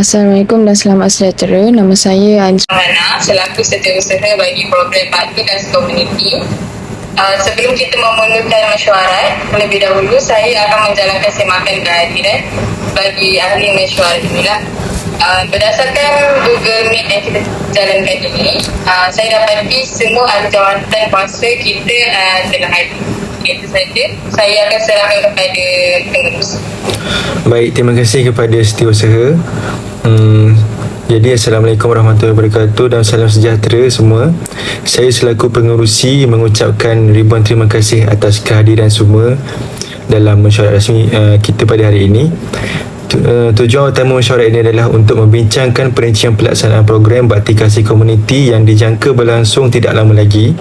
Assalamualaikum dan selamat sejahtera. Nama saya Anies. Mana selaku setiausaha bagi program bakti dan komuniti. Uh, sebelum kita memulakan mesyuarat, terlebih dahulu saya akan menjalankan semakan kehadiran bagi ahli mesyuarat inilah. Uh, berdasarkan Google Meet yang kita jalankan ini, uh, saya dapati semua ahli jawatan kuasa kita uh, telah hadir. Itu saja. Saya akan serahkan kepada pengurus. Baik, terima kasih kepada setiausaha. Hmm, jadi Assalamualaikum warahmatullahi wabarakatuh dan salam sejahtera semua. Saya selaku pengerusi mengucapkan ribuan terima kasih atas kehadiran semua dalam mesyuarat rasmi uh, kita pada hari ini. Tu- uh, Tujuan utama mesyuarat ini adalah untuk membincangkan perincian pelaksanaan program bakti kasih komuniti yang dijangka berlangsung tidak lama lagi.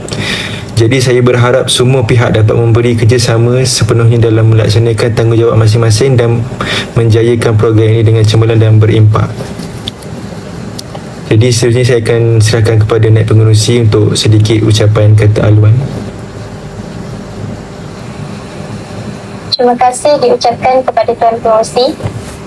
Jadi saya berharap semua pihak dapat memberi kerjasama sepenuhnya dalam melaksanakan tanggungjawab masing-masing dan menjayakan program ini dengan cemerlang dan berimpak. Jadi seterusnya saya akan serahkan kepada naib pengerusi untuk sedikit ucapan kata aluan. Terima kasih diucapkan kepada Tuan Pengurusi.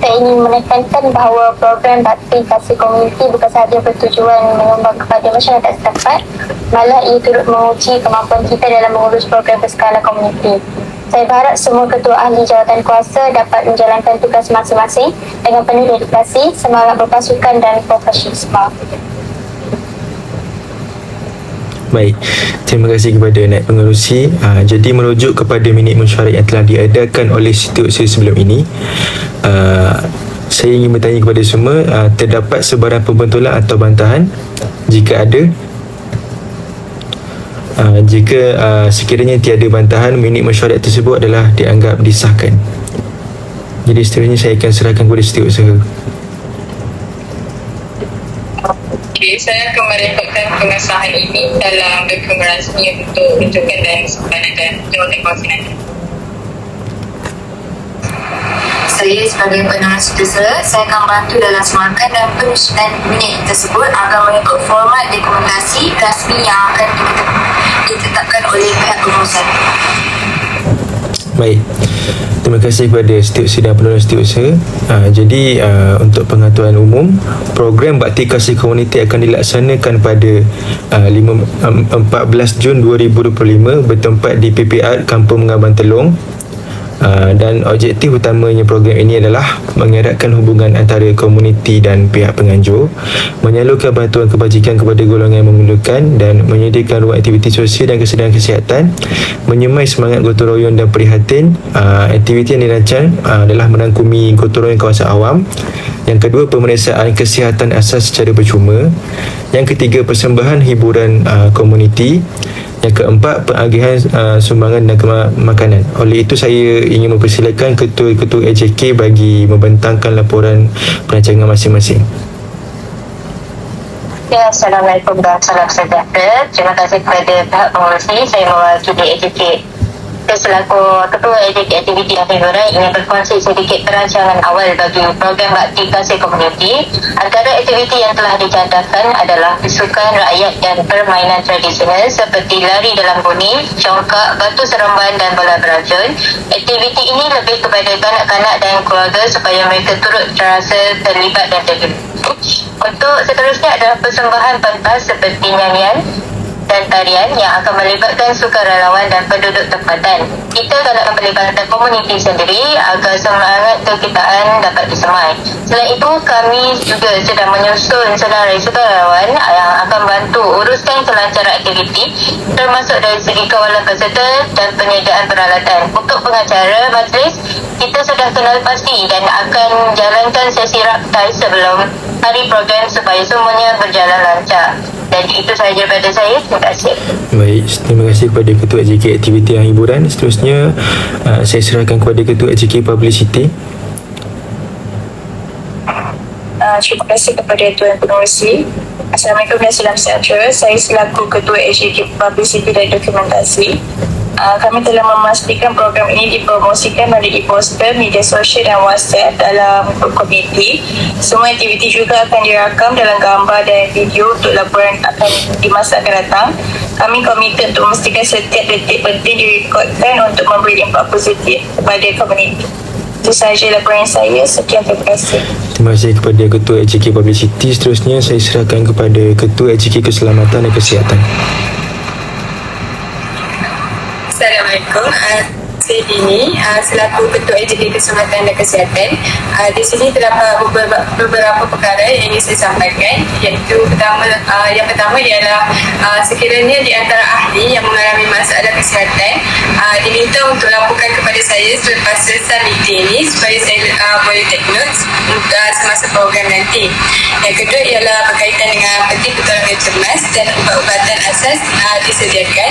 Saya ingin menekankan bahawa program bakti kasih komuniti bukan sahaja bertujuan menyumbang kepada masyarakat setempat, malah ia turut menguji kemampuan kita dalam mengurus program berskala komuniti. Saya berharap semua ketua ahli jawatan kuasa dapat menjalankan tugas masing-masing dengan penuh dedikasi, semangat berpasukan dan profesionalisme. Baik, terima kasih kepada naib pengerusi. Uh, jadi merujuk kepada minit mesyuarat yang telah diadakan oleh setiausaha sebelum ini, uh, saya ingin bertanya kepada semua, uh, terdapat sebarang pembentulan atau bantahan? Jika ada, uh, jika uh, sekiranya tiada bantahan, minit mesyuarat tersebut adalah dianggap disahkan. Jadi seterusnya saya akan serahkan kepada setiausaha. Okey, saya akan merekodkan pengesahan ini dalam dokumen rasmi untuk rujukan dan simpanan dan jawatan kuasa nanti. Saya sebagai penerus setiausaha, saya akan bantu dalam semakan dan penyusunan minit tersebut akan mengikut format dokumentasi rasmi yang akan ditetap- ditetapkan oleh pihak pengurusan. Baik. Terima kasih kepada setiausaha dan penulis setiausaha. Uh, jadi uh, untuk pengetahuan umum, program Bakti Kasih Komuniti akan dilaksanakan pada uh, 5, um, 14 Jun 2025 bertempat di PPR Kampung Mengabang Telong. Uh, dan objektif utamanya program ini adalah mengeratkan hubungan antara komuniti dan pihak penganjur, menyalurkan bantuan kebajikan kepada golongan yang memerlukan dan menyediakan ruang aktiviti sosial dan kesediaan kesihatan, menyemai semangat gotong royong dan prihatin. Uh, aktiviti yang dirancang uh, adalah merangkumi gotong royong kawasan awam. Yang kedua, pemeriksaan kesihatan asas secara percuma. Yang ketiga, persembahan hiburan uh, komuniti. Yang keempat, pengagihan uh, sumbangan dan makanan. Oleh itu, saya ingin mempersilakan ketua-ketua AJK bagi membentangkan laporan perancangan masing-masing. Ya, Assalamualaikum dan salam sejahtera. Terima kasih kepada pihak pengurusi. Saya mewakili AJK selaku Ketua AJK Aktiviti dan Hiburan ingin berkongsi sedikit perancangan awal bagi program bakti kasih komuniti. Antara aktiviti yang telah dicadangkan adalah sukan rakyat dan permainan tradisional seperti lari dalam buni, congkak, batu seremban dan bola beracun. Aktiviti ini lebih kepada kanak-kanak dan keluarga supaya mereka turut terasa terlibat dan tergelibat. Untuk seterusnya adalah persembahan pentas seperti nyanyian, dan tarian yang akan melibatkan sukarelawan dan penduduk tempatan. Kita akan melibatkan komuniti sendiri agar semangat kekitaan dapat disemai. Selain itu, kami juga sedang menyusun senarai sukarelawan yang akan bantu uruskan kelancaran aktiviti termasuk dari segi kawalan peserta dan penyediaan peralatan. Untuk pengacara majlis, kita sudah kenal pasti dan akan jalankan sesi raktai sebelum hari program supaya semuanya berjalan lancar. Jadi itu sahaja daripada saya. Terima kasih. Baik, terima kasih kepada Ketua AJK Aktiviti dan Hiburan. Seterusnya, uh, saya serahkan kepada Ketua AJK Publicity. Uh, terima kasih kepada Tuan Pengurusi. Assalamualaikum dan salam sejahtera. Saya selaku Ketua AJK Publicity dan Dokumentasi. Uh, kami telah memastikan program ini dipromosikan melalui poster, media sosial dan WhatsApp dalam grup komuniti. Semua aktiviti juga akan dirakam dalam gambar dan video untuk laporan akan di masa akan datang. Kami komited untuk memastikan setiap detik penting direkodkan untuk memberi impak positif kepada komuniti. Itu sahaja laporan saya. Sekian terima kasih. Terima kasih kepada Ketua HK Publicity. Seterusnya saya serahkan kepada Ketua HK Keselamatan dan Kesihatan. Assalamualaikum. Uh, saya Dini uh, selaku Ketua AJK Keselamatan dan Kesihatan. Uh, di sini terdapat beberapa, beberapa perkara yang ingin saya sampaikan iaitu pertama yang pertama ialah sekiranya di antara ahli yang mengalami masalah kesihatan diminta untuk laporkan kepada saya selepas selesai meeting ini supaya saya boleh take notes semasa program nanti. Yang kedua ialah berkaitan dengan peti pertolongan cemas dan asas uh, disediakan.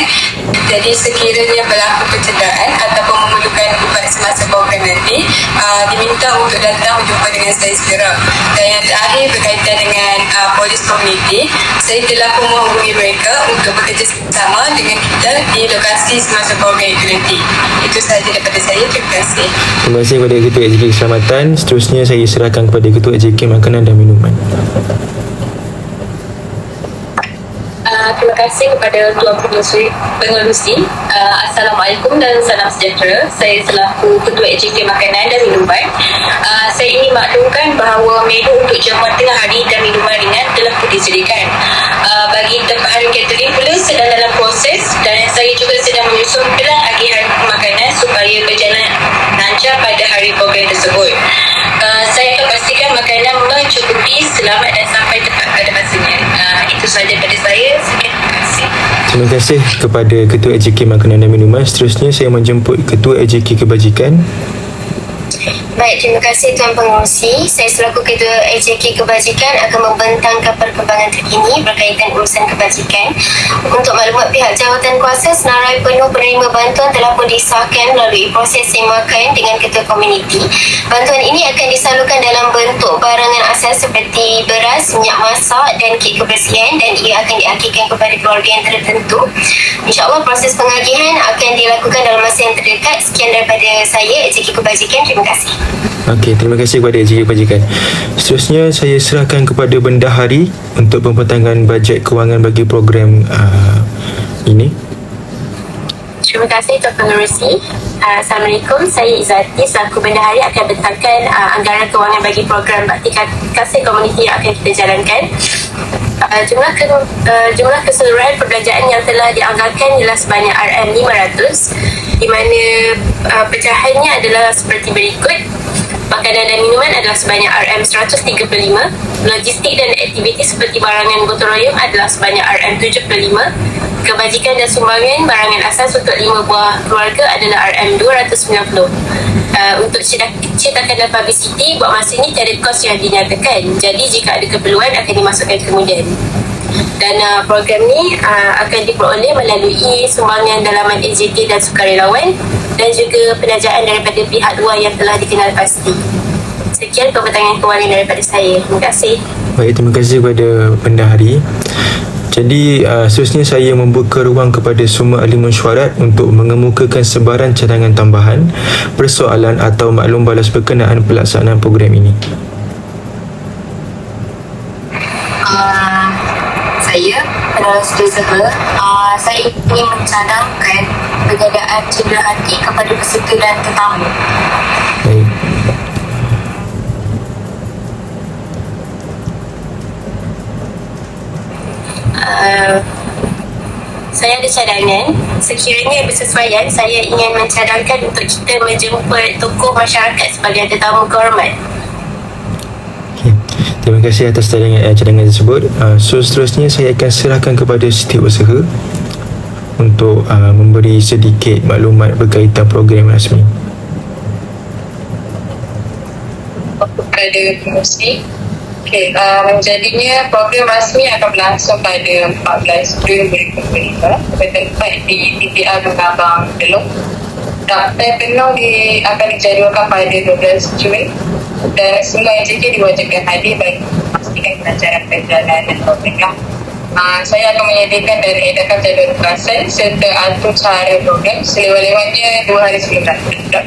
Jadi sekiranya berlaku kecederaan ataupun memerlukan ubat semasa program nanti uh, diminta untuk datang berjumpa dengan saya segera. Dan yang terakhir berkaitan dengan uh, polis community, saya telah pun menghubungi mereka untuk bekerjasama dengan kita di lokasi semasa program itu nanti. Itu sahaja daripada saya. Terima kasih. Terima kasih kepada Ketua HK Keselamatan. Seterusnya saya serahkan kepada Ketua HK Makanan dan Minuman. Terima kasih kepada Tuan Pengerusi. pengerusi. Uh, Assalamualaikum dan salam sejahtera. Saya selaku Ketua AJK Makanan dan Minuman. Uh, saya ingin maklumkan bahawa menu untuk jamuan tengah hari dan minuman ringan telah pun disediakan. Uh, bagi tempahan catering pula sedang dalam proses dan saya juga sedang menyusun pelan agihan makanan supaya berjalan lancar pada hari program tersebut. Uh, saya akan pastikan makanan mencukupi, selamat dan sampai tepat Terima kasih kepada Ketua HK Makanan dan Minuman. Seterusnya saya menjemput Ketua HK Kebajikan. Baik, terima kasih Tuan Pengurusi. Saya selaku Ketua AJK Kebajikan akan membentangkan perkembangan terkini berkaitan urusan kebajikan. Untuk maklumat pihak jawatan kuasa, senarai penuh penerima bantuan telah pun disahkan melalui proses semakan dengan Ketua Komuniti. Bantuan ini akan disalurkan dalam bentuk barangan asas seperti beras, minyak masak dan kit kebersihan dan ia akan diakhirkan kepada keluarga yang tertentu. InsyaAllah proses pengagihan akan dilakukan dalam masa yang terdekat. Sekian daripada saya, AJK Kebajikan. Terima kasih. Okey, terima kasih kepada HK Kebajikan. Seterusnya saya serahkan kepada Bendahari untuk pembentangan bajet kewangan bagi program uh, ini. Terima kasih Tuan Pengerusi. Uh, Assalamualaikum. Saya Izzati selaku Bendahari akan bentangkan uh, anggaran kewangan bagi program bakti kasih komuniti yang akan kita jalankan. Uh, jumlah ke, uh, jumlah keseluruhan perbelanjaan yang telah dianggarkan ialah sebanyak RM500 di mana uh, pecahannya adalah seperti berikut Makanan dan minuman adalah sebanyak RM135 Logistik dan aktiviti seperti barangan gotong royong adalah sebanyak RM75 Kebajikan dan sumbangan barangan asas untuk 5 buah keluarga adalah RM290 uh, Untuk cetak- cetakan dan publicity buat masa ini tiada kos yang dinyatakan. Jadi jika ada keperluan akan dimasukkan kemudian dan uh, program ni uh, akan diperoleh melalui sumbangan dalaman AJK dan sukarelawan dan juga penajaan daripada pihak luar yang telah dikenal pasti. Sekian pembentangan kewangan daripada saya. Terima kasih. Baik, terima kasih kepada Bendahari. Jadi uh, seterusnya saya membuka ruang kepada semua ahli mesyuarat untuk mengemukakan sebaran cadangan tambahan, persoalan atau maklum balas berkenaan pelaksanaan program ini. Penerus usaha uh, saya ingin mencadangkan penjagaan cedera hati kepada peserta dan tetamu Baik. Uh, saya ada cadangan. Sekiranya bersesuaian, saya ingin mencadangkan untuk kita menjemput tokoh masyarakat sebagai tetamu kehormat. Terima kasih atas cadangan, eh, cadangan tersebut. Uh, so seterusnya saya akan serahkan kepada setiausaha untuk uh, memberi sedikit maklumat berkaitan program rasmi. kepada pengurusi. Okay, uh, menjadinya program rasmi akan berlangsung pada 14 Jun 2025 bertempat di TPR Gengabang Belum. Daftar penuh di, akan dijadualkan pada 12 Jun dan semua AJK diwajibkan hadir bagi memastikan kelancaran perjalanan program. Uh, saya akan menyediakan dan edarkan jadual tugasan serta atur cara program selewat-lewatnya dua hari sebelum daftar.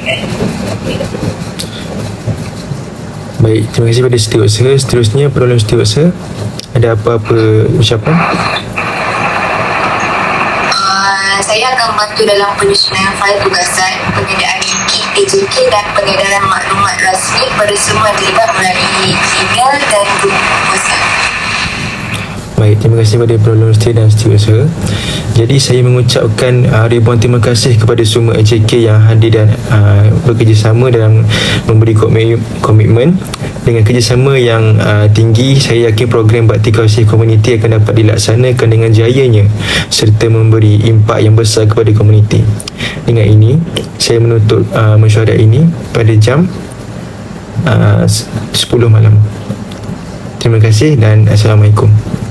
Baik, terima kasih kepada setiausaha. Seterusnya penolong setiausaha. Ada apa-apa ucapan? Uh, saya akan bantu dalam penyusunan fail tugasan penyediaan linki AJK dan pengedaran maklumat rasmi kepada semua terlibat melalui email dan grup WhatsApp. Baik, terima kasih kepada Penolong Universiti dan Setiausaha. Jadi saya mengucapkan uh, ribuan terima kasih kepada semua AJK yang hadir dan uh, bekerjasama dalam memberi komi- komitmen. Dengan kerjasama yang uh, tinggi saya yakin program bakti kawasan komuniti akan dapat dilaksanakan dengan jayanya serta memberi impak yang besar kepada komuniti. Dengan ini saya menutup uh, mesyuarat ini pada jam uh, 10 malam. Terima kasih dan Assalamualaikum